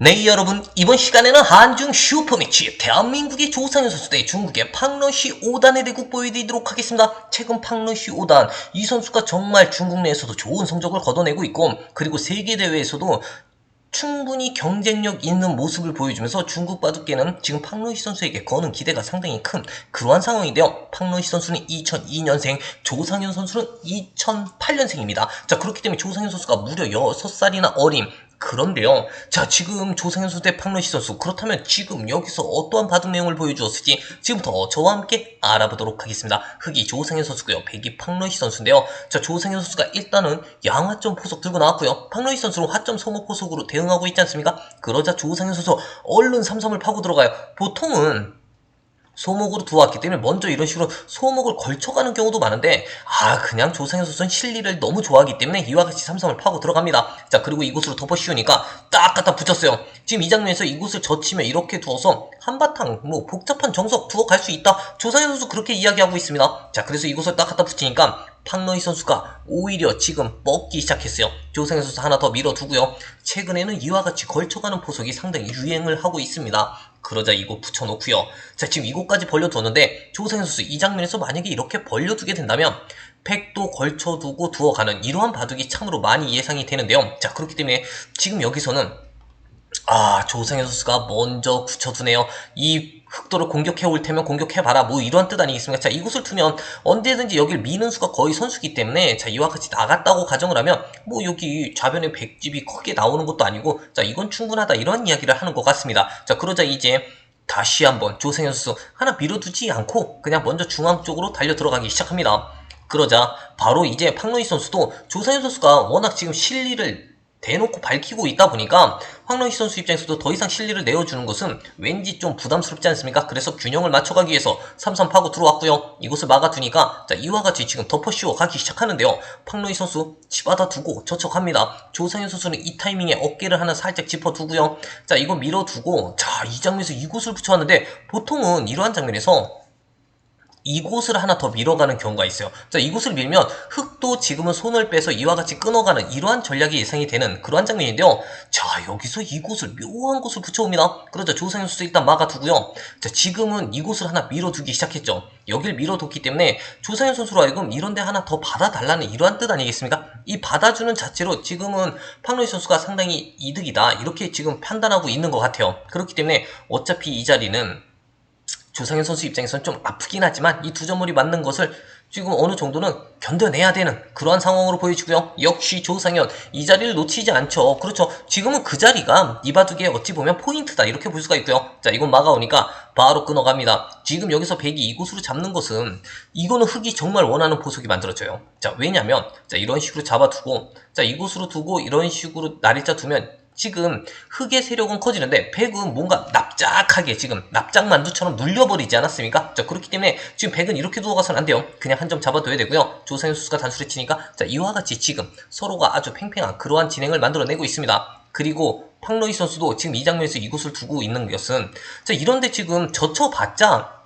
네 여러분 이번 시간에는 한중 슈퍼매치 대한민국의 조상현 선수 대 중국의 팡러시 5단의 대국 보여드리도록 하겠습니다. 최근 팡러시 5단 이 선수가 정말 중국 내에서도 좋은 성적을 거둬내고 있고 그리고 세계대회에서도 충분히 경쟁력 있는 모습을 보여주면서 중국 바둑계는 지금 팡러시 선수에게 거는 기대가 상당히 큰 그러한 상황인데요. 팡러시 선수는 2002년생, 조상현 선수는 2008년생입니다. 자 그렇기 때문에 조상현 선수가 무려 6살이나 어린 그런데요. 자, 지금 선수 대 팡러시 선수. 그렇다면 지금 여기서 어떠한 바둑 내용을 보여주었을지 지금부터 저와 함께 알아보도록 하겠습니다. 흑이 조상현 선수고요. 백이 팡러시 선수인데요. 자, 조상현 선수가 일단은 양화점 포석 들고 나왔고요. 팡러시 선수는 화점 소모 포석으로 대응하고 있지 않습니까? 그러자 조상현 선수 얼른 삼삼을 파고 들어가요. 보통은 소목으로 두었기 때문에 먼저 이런 식으로 소목을 걸쳐가는 경우도 많은데 아 그냥 조상현 선수는 실리를 너무 좋아하기 때문에 이와 같이 삼삼을 파고 들어갑니다. 자 그리고 이곳으로 덮어 씌우니까 딱 갖다 붙였어요. 지금 이 장면에서 이곳을 젖히면 이렇게 두어서 한바탕 뭐 복잡한 정석 두어 갈 수 있다. 조상현 선수 그렇게 이야기하고 있습니다. 자 그래서 이곳을 딱 갖다 붙이니까 팡러이 선수가 오히려 지금 뻗기 시작했어요. 조상현 선수 하나 더 밀어두고요. 최근에는 이와 같이 걸쳐가는 포석이 상당히 유행을 하고 있습니다. 그러자 이곳 붙여놓고요. 자 지금 이곳까지 벌려두었는데 조상현 선수 이 장면에서 만약에 이렇게 벌려두게 된다면 팩도 걸쳐두고 두어가는 이러한 바둑이 참으로 많이 예상이 되는데요. 자 그렇기 때문에 지금 여기서는 아 조상현 선수가 먼저 굳혀두네요. 이 흑도를 공격해 올 테면 공격해봐라 뭐 이러한 뜻 아니겠습니까? 자 이곳을 두면 언제든지 여길 미는 수가 거의 선수기 때문에 자 이와 같이 나갔다고 가정을 하면 뭐 여기 좌변에 백집이 크게 나오는 것도 아니고 자 이건 충분하다 이런 이야기를 하는 것 같습니다. 자 그러자 이제 다시 한번 조상현 선수 하나 밀어두지 않고 그냥 먼저 중앙 쪽으로 달려 들어가기 시작합니다. 그러자 바로 이제 팡로이 선수도 조상현 선수가 워낙 지금 실리를 대놓고 밝히고 있다 보니까 황로희 선수 입장에서도 더 이상 실리를 내어주는 것은 왠지 좀 부담스럽지 않습니까? 그래서 균형을 맞춰가기 위해서 삼삼 파고 들어왔고요. 이곳을 막아두니까 자 이와 같이 지금 덮어 씌워 가기 시작하는데요. 황로희 선수 집어다 두고 저척합니다. 조상현 선수는 이 타이밍에 어깨를 하나 살짝 짚어두고요. 자 이거 밀어두고 자 이 장면에서 이곳을 붙여왔는데 보통은 이러한 장면에서 이곳을 하나 더 밀어가는 경우가 있어요. 자, 이곳을 밀면 흙도 지금은 손을 빼서 이와 같이 끊어가는 이러한 전략이 예상이 되는 그러한 장면인데요. 자, 여기서 이곳을 묘한 곳을 붙여옵니다. 그러자 조상현 선수 일단 막아두고요. 자, 지금은 이곳을 하나 밀어두기 시작했죠. 여길 밀어뒀기 때문에 조상현 선수로 하여금 이런데 하나 더 받아달라는 이러한 뜻 아니겠습니까? 이 받아주는 자체로 지금은 팡로이 선수가 상당히 이득이다. 이렇게 지금 판단하고 있는 것 같아요. 그렇기 때문에 어차피 이 자리는 조상현 선수 입장에서는 좀 아프긴 하지만 이 두 점물이 맞는 것을 지금 어느 정도는 견뎌내야 되는 그러한 상황으로 보여지고요. 역시 조상현 이 자리를 놓치지 않죠. 그렇죠. 지금은 그 자리가 이 바둑의 어찌 보면 포인트다 이렇게 볼 수가 있고요. 자 이건 막아오니까 바로 끊어갑니다. 지금 여기서 백이 이곳으로 잡는 것은 이거는 흑이 정말 원하는 보석이 만들어져요. 자 왜냐면 자 이런 식으로 잡아두고 자 이곳으로 두고 이런 식으로 날일자 두면 지금 흑의 세력은 커지는데 백은 뭔가 납작하게 지금 납작만두처럼 눌려버리지 않았습니까? 자 그렇기 때문에 지금 백은 이렇게 두어가서는 안 돼요. 그냥 한 점 잡아둬야 되고요. 조상현 선수가 단수를 치니까 자 이와 같이 지금 서로가 아주 팽팽한 그러한 진행을 만들어내고 있습니다. 그리고 팡로이 선수도 지금 이 장면에서 이곳을 두고 있는 것은 자 이런데 지금 젖혀봤자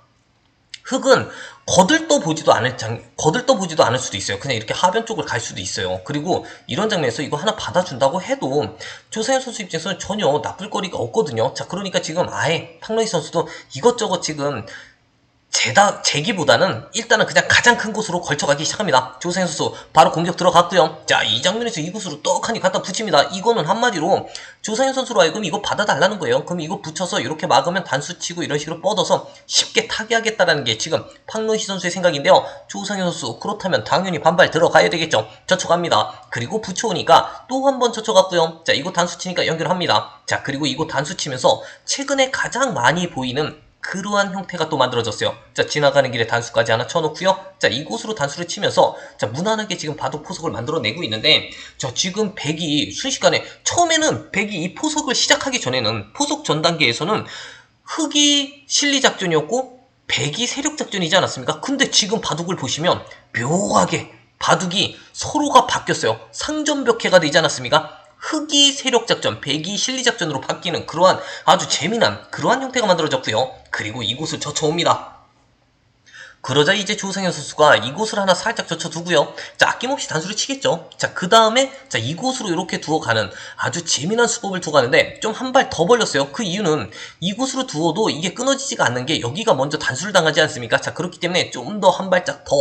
흑은 거들떠 보지도 않을 장, 거들떠 보지도 않을 수도 있어요. 그냥 이렇게 하변 쪽을 갈 수도 있어요. 그리고 이런 장면에서 이거 하나 받아준다고 해도 조세현 선수 입장에서는 전혀 나쁠 거리가 없거든요. 자, 그러니까 지금 아예 팡로이 선수도 이것저것 지금 제다, 제기보다는 일단은 그냥 가장 큰 곳으로 걸쳐가기 시작합니다. 조세현 선수 바로 공격 들어갔고요. 자, 이 장면에서 이곳으로 떡하니 갖다 붙입니다. 이거는 한마디로 조상현 선수로 하여금 이거 받아달라는 거예요. 그럼 이거 붙여서 이렇게 막으면 단수 치고 이런 식으로 뻗어서 쉽게 타개하겠다라는 게 지금 팡로시 선수의 생각인데요. 조상현 선수 그렇다면 당연히 반발 들어가야 되겠죠. 저쳐갑니다. 그리고 붙여오니까 또 한번 저쳐갔고요. 자, 이거 단수 치니까 연결합니다. 자, 그리고 이거 단수 치면서 최근에 가장 많이 보이는 그러한 형태가 또 만들어졌어요. 자, 지나가는 길에 단수까지 하나 쳐놓고요. 자, 이곳으로 단수를 치면서 자, 무난하게 지금 바둑 포석을 만들어내고 있는데 자, 지금 백이 순식간에 처음에는 백이 이 포석을 시작하기 전에는 포석 전 단계에서는 흑이 실리 작전이었고 백이 세력 작전이지 않았습니까? 근데 지금 바둑을 보시면 묘하게 바둑이 서로가 바뀌었어요. 상전벽해가 되지 않았습니까? 흑이 세력 작전, 백이 실리 작전으로 바뀌는 그러한 아주 재미난 그러한 형태가 만들어졌고요. 그리고 이곳을 젖혀옵니다. 그러자 이제 조상현 선수가 이곳을 하나 살짝 젖혀두고요. 자, 아낌없이 단수를 치겠죠. 자, 그 다음에, 자, 이곳으로 이렇게 두어가는 아주 재미난 수법을 두고 가는데, 좀 한 발 더 벌렸어요. 그 이유는 이곳으로 두어도 이게 끊어지지가 않는 게 여기가 먼저 단수를 당하지 않습니까? 자, 그렇기 때문에 좀 더 한 발짝 더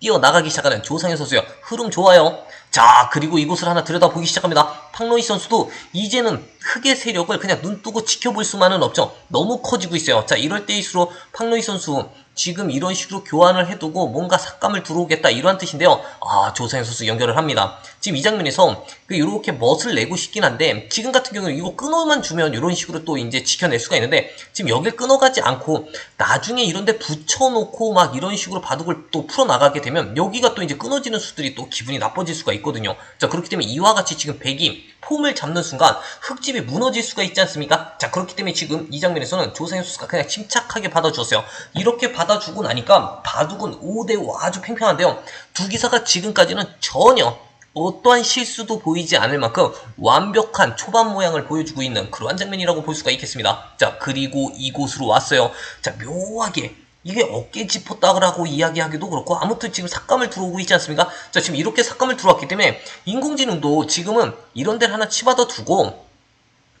뛰어나가기 시작하는 조상현 선수요. 흐름 좋아요. 자, 그리고 이곳을 하나 들여다보기 시작합니다. 팡로이 선수도 이제는 흑의 세력을 그냥 눈 뜨고 지켜볼 수만은 없죠. 너무 커지고 있어요. 자, 이럴 때일수록 팡로이 선수 지금 이런 식으로 교환을 해두고 뭔가 삭감을 들어오겠다 이러한 뜻인데요. 아, 조상현 선수 연결을 합니다. 지금 이 장면에서 그 이렇게 멋을 내고 싶긴 한데 지금 같은 경우는 이거 끊어만 주면 이런 식으로 또 이제 지켜낼 수가 있는데 지금 여길 끊어가지 않고 나중에 이런데 붙여놓고 막 이런 식으로 바둑을 또 풀어나가게 되면 여기가 또 이제 끊어지는 수들이 또 기분이 나빠질 수가 있거든요. 자, 그렇기 때문에 이와 같이 지금 백이 폼을 잡는 순간 흙집이 무너질 수가 있지 않습니까? 자, 그렇기 때문에 지금 이 장면에서는 조상현 선수가 그냥 침착하게 받아주었어요. 이렇게 받아주고 나니까 바둑은 5대5 아주 팽팽한데요. 두 기사가 지금까지는 전혀 어떠한 실수도 보이지 않을 만큼 완벽한 초반 모양을 보여주고 있는 그러한 장면이라고 볼 수가 있겠습니다. 자, 그리고 이곳으로 왔어요. 자, 묘하게 이게 어깨 짚었다라고 이야기하기도 그렇고 아무튼 지금 삭감을 들어오고 있지 않습니까? 자 지금 이렇게 삭감을 들어왔기 때문에 인공지능도 지금은 이런 데를 하나 치받아 두고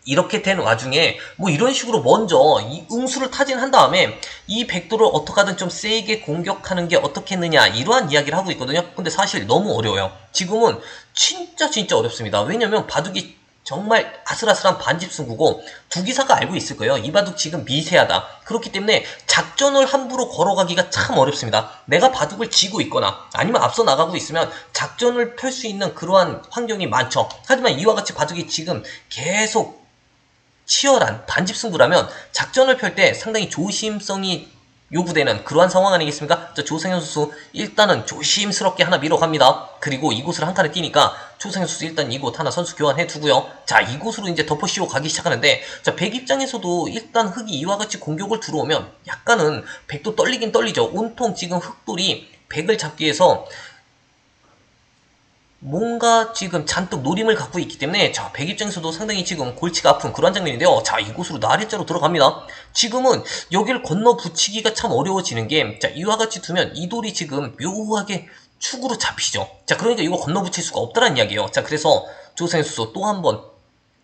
이렇게 된 와중에 뭐 이런 식으로 먼저 이 응수를 타진한 다음에 이 백도를 어떻게 하든 좀 세게 공격하는 게 어떻겠느냐 이러한 이야기를 하고 있거든요. 근데 사실 너무 어려워요. 지금은 진짜 진짜 어렵습니다. 왜냐면 바둑이 정말 아슬아슬한 반집 승부고 두 기사가 알고 있을 거예요. 이 바둑 지금 미세하다. 그렇기 때문에 작전을 함부로 걸어가기가 참 어렵습니다. 내가 바둑을 지고 있거나 아니면 앞서 나가고 있으면 작전을 펼 수 있는 그러한 환경이 많죠. 하지만 이와 같이 바둑이 지금 계속 치열한 반집 승부라면 작전을 펼 때 상당히 조심성이 요구되는 그러한 상황 아니겠습니까? 자, 조상현 선수 일단은 조심스럽게 하나 밀어갑니다. 그리고 이곳을 한 칸에 뛰니까 조상현 선수 일단 이곳 하나 선수 교환해 두고요. 자, 이곳으로 이제 덮어 씌워 가기 시작하는데 자, 백 입장에서도 일단 흑이 이와 같이 공격을 들어오면 약간은 백도 떨리긴 떨리죠. 온통 지금 흑돌이 백을 잡기 위해서 뭔가 지금 잔뜩 노림을 갖고 있기 때문에 자, 백 입장에서도 상당히 지금 골치가 아픈 그런 장면인데요. 자, 이곳으로 나래자로 들어갑니다. 지금은 여기를 건너 붙이기가 참 어려워지는 게 자, 이와 같이 두면 이 돌이 지금 묘하게 축으로 잡히죠. 자, 그러니까 이거 건너 붙일 수가 없다는 이야기예요. 자, 그래서 조상현 선수 또한번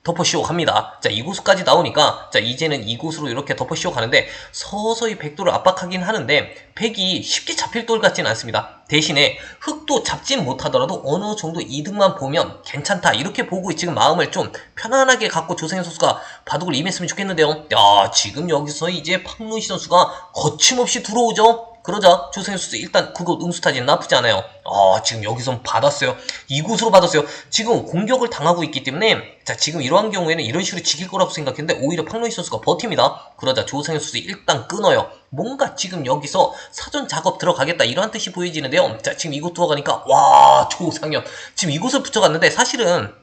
덮어 씌워 갑니다. 자, 이곳까지 나오니까, 자, 이제는 이곳으로 이렇게 덮어 씌워 가는데, 서서히 백도를 압박하긴 하는데, 백이 쉽게 잡힐 돌 같지는 않습니다. 대신에 흑도 잡진 못하더라도 어느 정도 이득만 보면 괜찮다. 이렇게 보고 지금 마음을 좀 편안하게 갖고 조상현 선수가 바둑을 임했으면 좋겠는데요. 야, 지금 여기서 이제 팡루시 선수가 거침없이 들어오죠? 그러자 선수 일단 그거 응수타진 나쁘지 않아요. 아 지금 여기서 받았어요. 이곳으로 받았어요. 지금 공격을 당하고 있기 때문에 자 지금 이러한 경우에는 이런 식으로 지킬 거라고 생각했는데 오히려 팡로이 선수가 버팁니다. 그러자 조상현 선수 일단 끊어요. 뭔가 지금 여기서 사전 작업 들어가겠다 이러한 뜻이 보여지는데요. 자 지금 이곳 들어가니까 와 조상현 지금 이곳을 붙여갔는데 사실은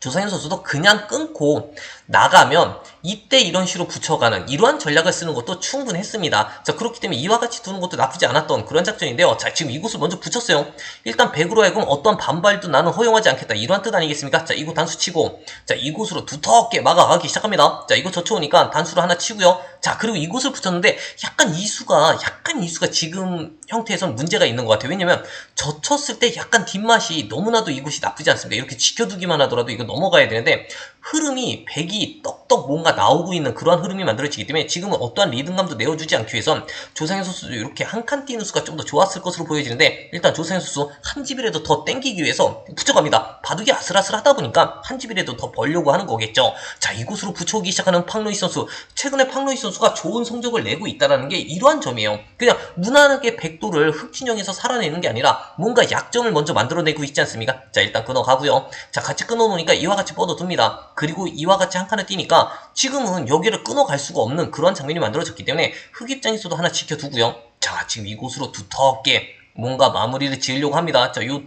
조상현 선수도 그냥 끊고 나가면 이때 이런 식으로 붙여가는 이러한 전략을 쓰는 것도 충분했습니다. 자 그렇기 때문에 이와 같이 두는 것도 나쁘지 않았던 그런 작전인데요. 자 지금 이곳을 먼저 붙였어요. 일단 100으로 하여금 어떤 반발도 나는 허용하지 않겠다 이러한 뜻 아니겠습니까? 자 이곳 단수 치고 자 이곳으로 두텁게 막아가기 시작합니다. 자 이곳 젖혀오니까 단수를 하나 치고요. 자 그리고 이곳을 붙였는데 약간 이수가 약간 이수가 지금 형태에선 문제가 있는 것 같아요. 왜냐면 젖혔을 때 약간 뒷맛이 너무나도 이곳이 나쁘지 않습니다. 이렇게 지켜두기만 하더라도 이거 넘어가야 되는데 흐름이 백이 떡떡 뭔가 나오고 있는 그러한 흐름이 만들어지기 때문에 지금은 어떠한 리듬감도 내어주지 않기 위해선 조상현 선수도 이렇게 한 칸 뛰는 수가 좀 더 좋았을 것으로 보여지는데 일단 조상현 선수 한 집이라도 더 땡기기 위해서 붙여갑니다. 바둑이 아슬아슬하다 보니까 한 집이라도 더 벌려고 하는 거겠죠. 자 이곳으로 붙여오기 시작하는 팡로이 선수 최근에 팡로이 선수가 좋은 성적을 내고 있다는 게 이러한 점이에요. 그냥 무난하게 백도를 흑진영에서 살아내는 게 아니라 뭔가 약점을 먼저 만들어내고 있지 않습니까? 자 일단 끊어가고요. 자 같이 끊어놓으니까 이와 같이 뻗어둡니다. 그리고 이와 같이 한 칸을 뛰니까 지금은 여기를 끊어갈 수가 없는 그런 장면이 만들어졌기 때문에 흑 입장에서도 하나 지켜두고요. 자 지금 이곳으로 두텁게 뭔가 마무리를 지으려고 합니다. 자 요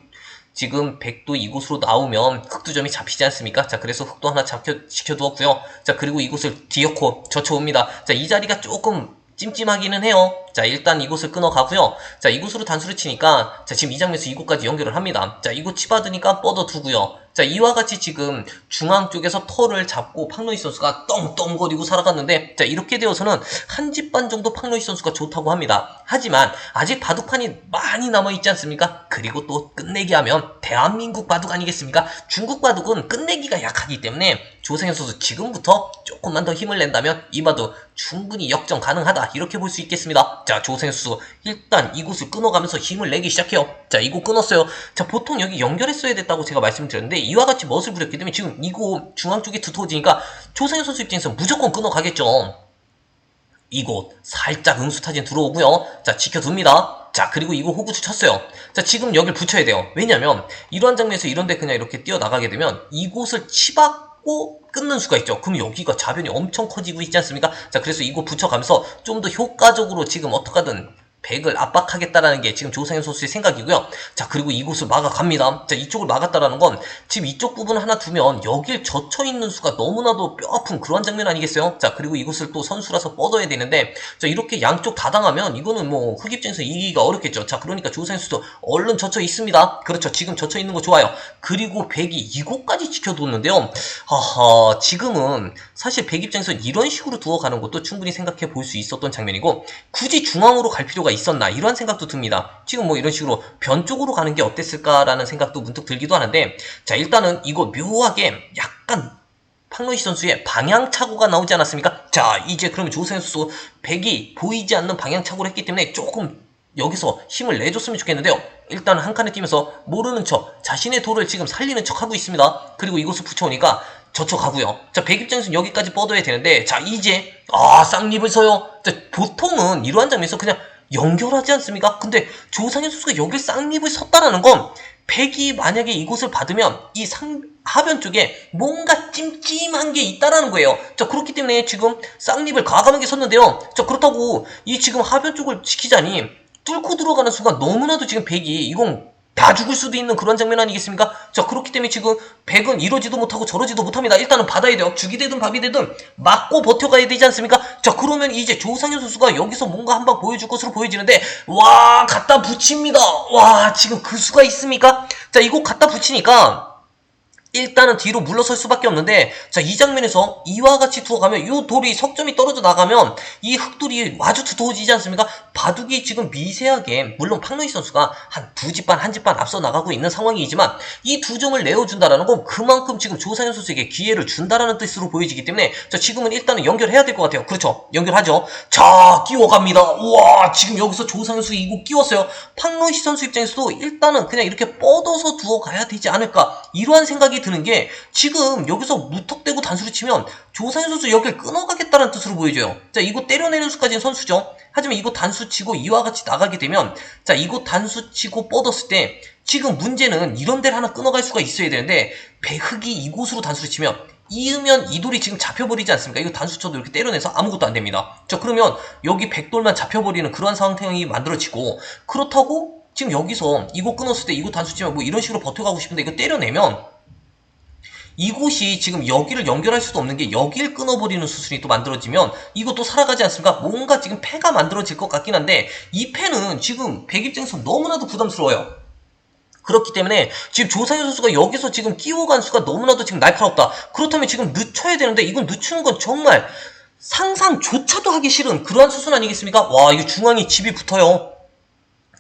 지금 백도 이곳으로 나오면 흑두점이 잡히지 않습니까? 자 그래서 흑도 하나 잡혀, 지켜두었고요. 자 그리고 이곳을 뒤엎고 젖혀옵니다. 자 이 자리가 조금 찜찜하기는 해요. 자, 일단 이곳을 끊어가고요. 자, 이곳으로 단수를 치니까, 자, 지금 이 장면에서 이곳까지 연결을 합니다. 자, 이곳 치받으니까 뻗어두고요. 자, 이와 같이 지금 중앙 쪽에서 털을 잡고 팡로이 선수가 떵떵거리고 살아갔는데, 자, 이렇게 되어서는 한 집 반 정도 팡로이 선수가 좋다고 합니다. 하지만, 아직 바둑판이 많이 남아있지 않습니까? 그리고 또 끝내기 하면, 대한민국 바둑 아니겠습니까? 중국 바둑은 끝내기가 약하기 때문에, 조상현 선수 지금부터 조금만 더 힘을 낸다면, 이 바둑 충분히 역전 가능하다. 이렇게 볼 수 있겠습니다. 자, 선수, 일단 이곳을 끊어가면서 힘을 내기 시작해요. 자, 이곳 끊었어요. 자, 보통 여기 연결했어야 됐다고 제가 말씀드렸는데, 이와 같이 멋을 부렸기 때문에 지금 이곳 중앙 쪽이 두터워지니까, 조상현 선수 입장에서 무조건 끊어가겠죠. 이곳 살짝 응수타진 들어오고요. 자 지켜둡니다. 자 그리고 이거 호구수 쳤어요. 자 지금 여길 붙여야 돼요. 왜냐면 이러한 장면에서 이런데 그냥 이렇게 뛰어나가게 되면 이곳을 치 받고 끊는 수가 있죠. 그럼 여기가 자변이 엄청 커지고 있지 않습니까? 자 그래서 이곳 붙여가면서 좀 더 효과적으로 지금 어떻게든 백을 압박하겠다라는 게 지금 조상현 선수의 생각이고요. 자, 그리고 이곳을 막아갑니다. 자, 이쪽을 막았다라는 건 지금 이쪽 부분 하나 두면 여길 젖혀 있는 수가 너무나도 뼈 아픈 그런 장면 아니겠어요? 자, 그리고 이곳을 또 선수라서 뻗어야 되는데, 자, 이렇게 양쪽 다 당하면 이거는 뭐 흑입장에서 이기기가 어렵겠죠. 자, 그러니까 조상현 선수도 얼른 젖혀 있습니다. 그렇죠. 지금 젖혀 있는 거 좋아요. 그리고 백이 이곳까지 지켜뒀는데요. 하하, 지금은 사실 백 입장에서 이런 식으로 두어가는 것도 충분히 생각해 볼 수 있었던 장면이고, 굳이 중앙으로 갈 필요가 있었나 이러한 생각도 듭니다. 지금 뭐 이런 식으로 변 쪽으로 가는 게 어땠을까라는 생각도 문득 들기도 하는데 자 일단은 이거 묘하게 약간 팡로이시 선수의 방향착오가 나오지 않았습니까? 자 이제 그러면 조세현 선수 백이 보이지 않는 방향착오를 했기 때문에 조금 여기서 힘을 내줬으면 좋겠는데요. 일단 한 칸에 뛰면서 모르는 척 자신의 돌을 지금 살리는 척 하고 있습니다. 그리고 이곳을 붙여오니까 저쳐가고요. 자, 백 입장에서는 여기까지 뻗어야 되는데, 자, 이제, 아, 쌍립을 서요. 자, 보통은 이러한 장면에서 그냥 연결하지 않습니까? 근데 조상현 선수가 여길 쌍립을 섰다라는 건, 백이 만약에 이곳을 받으면 이 상, 하변 쪽에 뭔가 찜찜한 게 있다라는 거예요. 자, 그렇기 때문에 지금 쌍립을 과감하게 섰는데요. 자, 그렇다고 이 지금 하변 쪽을 지키자니 뚫고 들어가는 순간 너무나도 지금 백이 이건 다 죽을 수도 있는 그런 장면 아니겠습니까? 자, 그렇기 때문에 지금 백은 이러지도 못하고 저러지도 못합니다. 일단은 받아야 돼요. 죽이 되든 밥이 되든 맞고 버텨가야 되지 않습니까? 자, 그러면 이제 조상현 선수가 여기서 뭔가 한방 보여줄 것으로 보여지는데, 와, 갖다 붙입니다. 와, 지금 그 수가 있습니까? 자, 이거 갖다 붙이니까, 일단은 뒤로 물러설 수밖에 없는데 자 이 장면에서 이와 같이 두어가면 이 돌이 석점이 떨어져 나가면 이 흑돌이 아주 두터워지지 않습니까? 바둑이 지금 미세하게 물론 팡로이 선수가 한 두 집 반 한 집 반 앞서 나가고 있는 상황이지만 이 두 점을 내어준다라는 건 그만큼 지금 조상현 선수에게 기회를 준다라는 뜻으로 보여지기 때문에 자 지금은 일단은 연결해야 될 것 같아요. 그렇죠? 연결하죠. 자 끼워갑니다. 우와 지금 여기서 조상현 선수 이거 끼웠어요. 팡로이 선수 입장에서도 일단은 그냥 이렇게 뻗어서 두어가야 되지 않을까 이러한 생각이 드는 게 지금 여기서 무턱대고 단수를 치면 조상현 선수 여기를 끊어가겠다는 뜻으로 보여져요. 자, 이거 때려내는 수까지는 선수죠. 하지만 이거 단수 치고 이와 같이 나가게 되면 자, 이거 단수 치고 뻗었을 때 지금 문제는 이런 데를 하나 끊어갈 수가 있어야 되는데 배흑이 이곳으로 단수를 치면 이으면 이 돌이 지금 잡혀버리지 않습니까? 이거 단수 쳐도 이렇게 때려내서 아무것도 안 됩니다. 자, 그러면 여기 백돌만 잡혀버리는 그러한 상황이 만들어지고 그렇다고 지금 여기서 이거 끊었을 때 이거 단수 치면 뭐 이런 식으로 버텨가고 싶은데 이거 때려내면 이곳이 지금 여기를 연결할 수도 없는 게 여기를 끊어버리는 수순이 또 만들어지면 이것도 살아가지 않습니까? 뭔가 지금 패가 만들어질 것 같긴 한데 이 패는 지금 백 입장에서 너무나도 부담스러워요. 그렇기 때문에 지금 조상현 선수가 여기서 지금 끼워간 수가 너무나도 지금 날카롭다. 그렇다면 지금 늦춰야 되는데 이건 늦추는 건 정말 상상조차도 하기 싫은 그러한 수순 아니겠습니까? 와 이거 중앙에 집이 붙어요.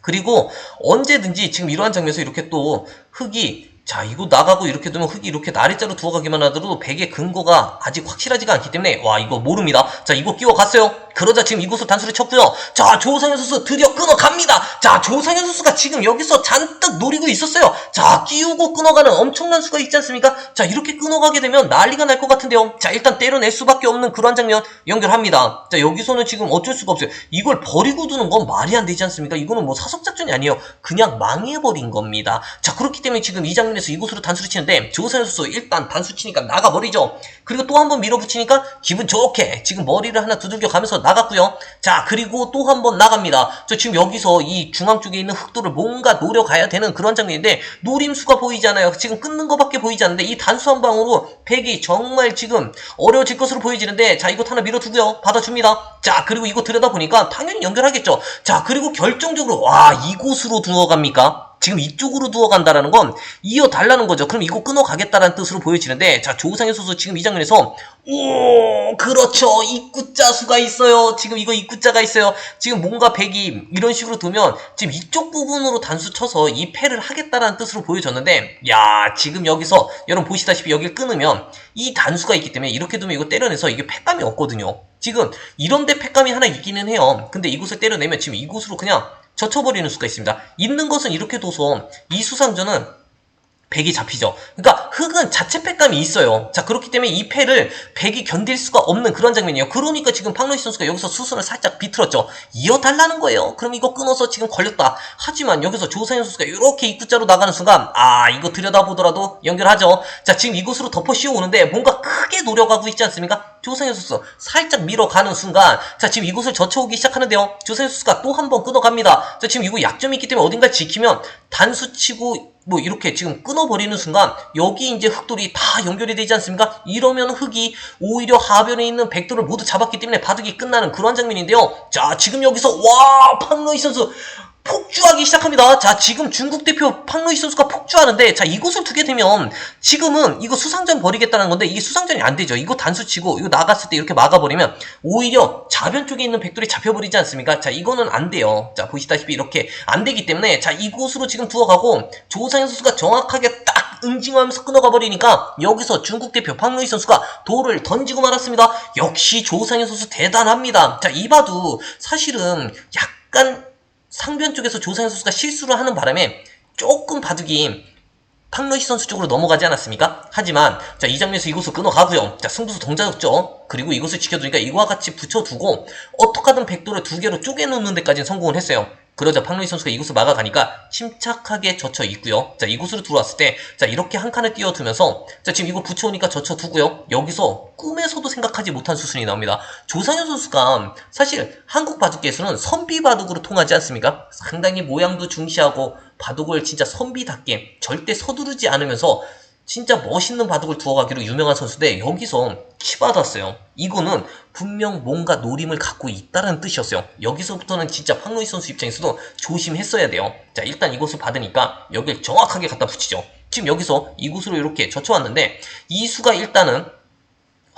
그리고 언제든지 지금 이러한 장면에서 이렇게 또 흙이 자 이거 나가고 이렇게 두면 흙이 이렇게 나래자로 두어가기만 하더라도 백의 근거가 아직 확실하지가 않기 때문에 와 이거 모릅니다. 자 이거 끼워갔어요. 그러자 지금 이곳을 단수를 쳤고요. 자 조상현 선수 드디어 끊어갑니다. 자 조상현 선수가 지금 여기서 잔뜩 노리고 있었어요. 자 끼우고 끊어가는 엄청난 수가 있지 않습니까? 자 이렇게 끊어가게 되면 난리가 날 것 같은데요. 자 일단 때려낼 수밖에 없는 그런 장면 연결합니다. 자 여기서는 지금 어쩔 수가 없어요. 이걸 버리고 두는 건 말이 안 되지 않습니까? 이거는 뭐 사석작전이 아니에요. 그냥 망해버린 겁니다. 자 그렇기 때문에 지금 이 장면 이장면에서 이곳으로 단수를 치는데 조상현 선수 일단 단수 치니까 나가버리죠. 그리고 또 한 번 밀어붙이니까 기분 좋게 지금 머리를 하나 두들겨 가면서 나갔고요. 자 그리고 또 한 번 나갑니다. 저 지금 여기서 이 중앙 쪽에 있는 흑도를 뭔가 노려가야 되는 그런 장면인데 노림수가 보이지 않아요. 지금 끊는 것밖에 보이지 않는데 이 단수 한 방으로 백이 정말 지금 어려워질 것으로 보여지는데 자 이것 하나 밀어두고요. 받아줍니다. 자 그리고 이거 들여다보니까 당연히 연결하겠죠. 자 그리고 결정적으로 와 이곳으로 두어갑니까? 지금 이쪽으로 두어 간다라는 건 이어 달라는 거죠. 그럼 이거 끊어 가겠다라는 뜻으로 보여지는데 자 조상현 선수 지금 이 장면에서 오 그렇죠 입구자 수가 있어요. 지금 이거 입구자가 있어요. 지금 뭔가 백이 이런 식으로 두면 지금 이쪽 부분으로 단수 쳐서 이 패를 하겠다라는 뜻으로 보여졌는데 야 지금 여기서 여러분 보시다시피 여기를 끊으면 이 단수가 있기 때문에 이렇게 두면 이거 때려내서 이게 패감이 없거든요. 지금 이런데 패감이 하나 있기는 해요. 근데 이곳을 때려내면 지금 이곳으로 그냥 젖혀버리는 수가 있습니다. 있는 것은 이렇게 둬서 이 수상전은 백이 잡히죠. 그러니까 흑은 자체 패감이 있어요. 자 그렇기 때문에 이 패를 백이 견딜 수가 없는 그런 장면이에요. 그러니까 지금 박노희 선수가 여기서 수순을 살짝 비틀었죠. 이어달라는 거예요. 그럼 이거 끊어서 지금 걸렸다. 하지만 여기서 조상현 선수가 이렇게 입구자로 나가는 순간 아 이거 들여다보더라도 연결하죠. 자 지금 이곳으로 덮어 씌워오는데 뭔가 크게 노려가고 있지 않습니까? 조상현 선수 살짝 밀어가는 순간 자 지금 이곳을 젖혀오기 시작하는데요. 조상현 선수가 또 한 번 끊어갑니다. 자 지금 이거 약점이 있기 때문에 어딘가 지키면 단수 치고 뭐 이렇게 지금 끊어버리는 순간 여기 이제 흑돌이 다 연결이 되지 않습니까? 이러면 흑이 오히려 하변에 있는 백돌을 모두 잡았기 때문에 바둑이 끝나는 그런 장면인데요. 자 지금 여기서 와 팡로이 선수 폭주하기 시작합니다. 자, 지금 중국 대표 팡루이 선수가 폭주하는데, 자, 이곳을 두게 되면, 지금은 이거 수상전 버리겠다는 건데, 이게 수상전이 안 되죠. 이거 단수 치고, 이거 나갔을 때 이렇게 막아버리면, 오히려 좌변 쪽에 있는 백돌이 잡혀버리지 않습니까? 자, 이거는 안 돼요. 자, 보시다시피 이렇게 안 되기 때문에, 자, 이곳으로 지금 두어가고, 조상현 선수가 정확하게 딱 응징하면서 끊어가 버리니까, 여기서 중국 대표 팡루이 선수가 돌을 던지고 말았습니다. 역시 조상현 선수 대단합니다. 자, 이봐도 사실은 약간 상변 쪽에서 조상현 선수가 실수를 하는 바람에 조금 바둑이 팡러시 선수 쪽으로 넘어가지 않았습니까? 하지만 자 이 장면에서 이곳을 끊어가고요. 자 승부수 동자였죠. 그리고 이곳을 지켜두니까 이거와 같이 붙여두고 어떻게든 백도를 두 개로 쪼개놓는 데까지는 성공을 했어요. 그러자 팡로이 선수가 이곳을 막아가니까 침착하게 젖혀 있고요. 자 이곳으로 들어왔을 때 자 이렇게 한 칸을 띄워두면서 자 지금 이거 붙여오니까 젖혀 두고요. 여기서 꿈에서도 생각하지 못한 수순이 나옵니다. 조상현 선수가 사실 한국 바둑계에서는 선비 바둑으로 통하지 않습니까? 상당히 모양도 중시하고 바둑을 진짜 선비답게 절대 서두르지 않으면서 진짜 멋있는 바둑을 두어가기로 유명한 선수인데 여기서 치받았어요. 이거는 분명 뭔가 노림을 갖고 있다는 뜻이었어요. 여기서부터는 진짜 팡로이 선수 입장에서도 조심했어야 돼요. 자 일단 이곳을 받으니까 여길 정확하게 갖다 붙이죠. 지금 여기서 이곳으로 이렇게 젖혀왔는데 이 수가 일단은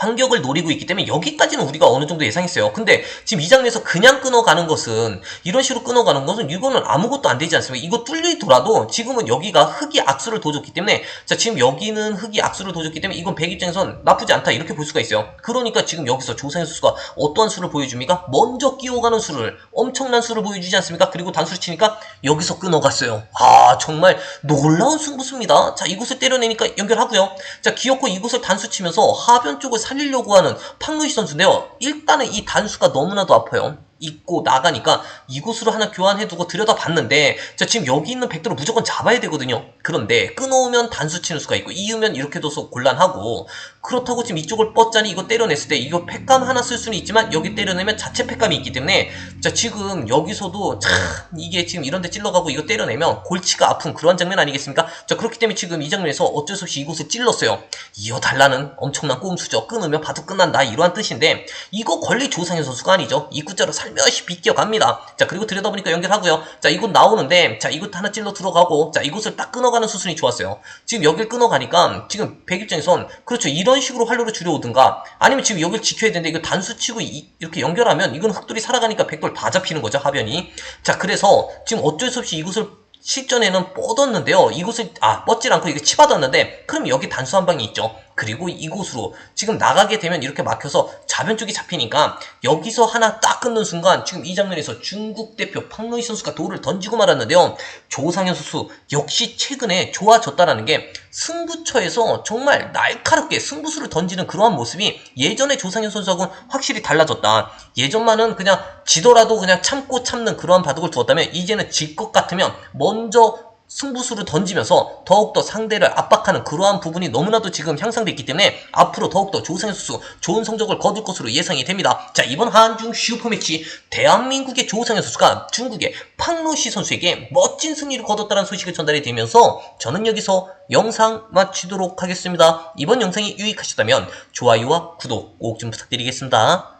환격을 노리고 있기 때문에 여기까지는 우리가 어느 정도 예상했어요. 근데 지금 이 장면에서 그냥 끊어가는 것은 이런 식으로 끊어가는 것은 이거는 아무것도 안 되지 않습니까? 이거 뚫리더라도 지금은 여기가 흙이 악수를 둬줬기 때문에 자 지금 여기는 흙이 악수를 둬줬기 때문에 이건 백 입장에선 나쁘지 않다 이렇게 볼 수가 있어요. 그러니까 지금 여기서 조상현 선수가 어떠한 수를 보여줍니까? 먼저 끼워가는 수를 엄청난 수를 보여주지 않습니까? 그리고 단수를 치니까 여기서 끊어갔어요. 아 정말 놀라운 승부수입니다. 자 이곳을 때려내니까 연결하고요. 자 기어코 이곳을 단수 치면서 하변 쪽을 살 리려고 하는 팡루시 선수인데요. 일단은 이 단수가 너무나도 아파요. 있고 나가니까 이곳으로 하나 교환해두고 들여다봤는데 자 지금 여기 있는 백도를 무조건 잡아야 되거든요. 그런데 끊어오면 단수 치는 수가 있고 이으면 이렇게 둬서 곤란하고 그렇다고 지금 이쪽을 뻗자니 이거 때려냈을 때 이거 팩감 하나 쓸 수는 있지만 여기 때려내면 자체 팩감이 있기 때문에 자 지금 여기서도 참 이게 지금 이런데 찔러가고 이거 때려내면 골치가 아픈 그런 장면 아니겠습니까? 자 그렇기 때문에 지금 이 장면에서 어쩔 수 없이 이곳을 찔렀어요. 이어달라는 엄청난 꼼수죠. 끊으면 바둑 끝난다 이러한 뜻인데 이거 권리 조상현 선수가 아니죠. 이구자로 살 며시 비껴갑니다. 자 그리고 들여다보니까 연결하고요. 자 이곳 나오는데 자 이곳 하나 찔러 들어가고 자 이곳을 딱 끊어가는 수순이 좋았어요. 지금 여길 끊어가니까 지금 백 입장에선 그렇죠 이런 식으로 활로를 줄여오든가 아니면 지금 여길 지켜야 되는데 이거 단수 치고 이, 이렇게 연결하면 이건 흑돌이 살아가니까 백돌 다 잡히는 거죠 하변이. 자 그래서 지금 어쩔 수 없이 이곳을 실전에는 뻗었는데요. 이곳을 아 뻗질 않고 이게 치받았는데 그럼 여기 단수 한 방이 있죠. 그리고 이곳으로 지금 나가게 되면 이렇게 막혀서 좌변 쪽이 잡히니까 여기서 하나 딱 끊는 순간 지금 이 장면에서 중국 대표 팡로이 선수가 돌을 던지고 말았는데요. 조상현 선수 역시 최근에 좋아졌다라는 게 승부처에서 정말 날카롭게 승부수를 던지는 그러한 모습이 예전의 조상현 선수하고는 확실히 달라졌다. 예전만은 그냥 지더라도 그냥 참고 참는 그러한 바둑을 두었다면 이제는 질 것 같으면 먼저 승부수를 던지면서 더욱더 상대를 압박하는 그러한 부분이 너무나도 지금 향상됐기 때문에 앞으로 더욱더 조상현 선수 좋은 성적을 거둘 것으로 예상이 됩니다. 자 이번 한중 슈퍼매치 대한민국의 조상현 선수가 중국의 팡로시 선수에게 멋진 승리를 거뒀다는 소식을 전달해 드리면서 저는 여기서 영상 마치도록 하겠습니다. 이번 영상이 유익하셨다면 좋아요와 구독 꼭 좀 부탁드리겠습니다.